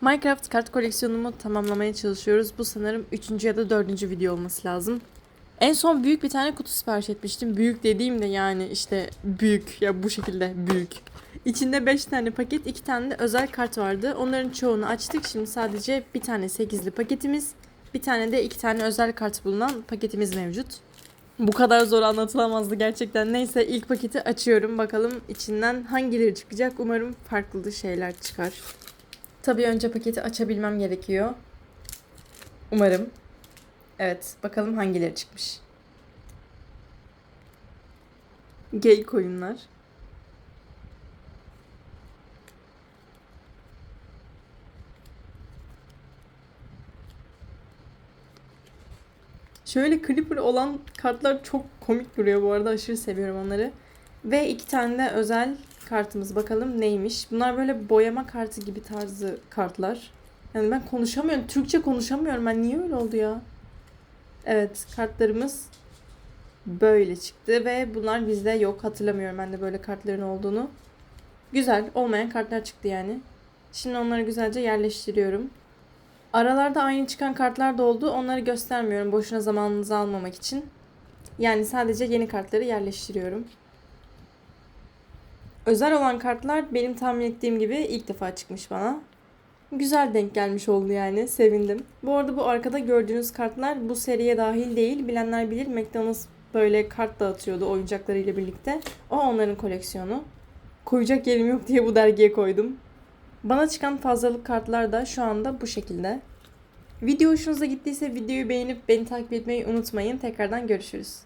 Minecraft kart koleksiyonumu tamamlamaya çalışıyoruz. Bu sanırım 3. ya da 4. video olması lazım. En son büyük bir tane kutu sipariş etmiştim. Büyük dediğim de yani işte büyük ya bu şekilde büyük. İçinde 5 tane paket, 2 tane de özel kart vardı. Onların çoğunu açtık. Şimdi sadece bir tane 8'li paketimiz, bir tane de 2 tane özel kart bulunan paketimiz mevcut. Bu kadar zor anlatılamazdı gerçekten. Neyse ilk paketi açıyorum. Bakalım içinden hangileri çıkacak. Umarım farklı şeyler çıkar. Tabii önce paketi açabilmem gerekiyor. Umarım. Evet, bakalım hangileri çıkmış. Gay koyunlar. Şöyle Clipper olan kartlar çok komik duruyor bu arada. Aşırı seviyorum onları. Ve iki tane de özel kartımız. Bakalım neymiş. Bunlar böyle boyama kartı gibi tarzı kartlar. Yani ben konuşamıyorum. Türkçe konuşamıyorum. Ben niye öyle oldu ya? Evet kartlarımız böyle çıktı ve bunlar bizde yok. Hatırlamıyorum ben de böyle kartların olduğunu. Güzel olmayan kartlar çıktı yani. Şimdi onları güzelce yerleştiriyorum. Aralarda aynı çıkan kartlar da oldu. Onları göstermiyorum boşuna zamanınızı almamak için. Yani sadece yeni kartları yerleştiriyorum. Özel olan kartlar benim tahmin ettiğim gibi ilk defa çıkmış bana. Güzel denk gelmiş oldu yani. Sevindim. Bu arada bu arkada gördüğünüz kartlar bu seriye dahil değil. Bilenler bilir McDonald's böyle kart dağıtıyordu oyuncaklarıyla birlikte. O onların koleksiyonu. Koyacak yerim yok diye bu dergiye koydum. Bana çıkan fazlalık kartlar da şu anda bu şekilde. Video hoşunuza gittiyse videoyu beğenip beni takip etmeyi unutmayın. Tekrardan görüşürüz.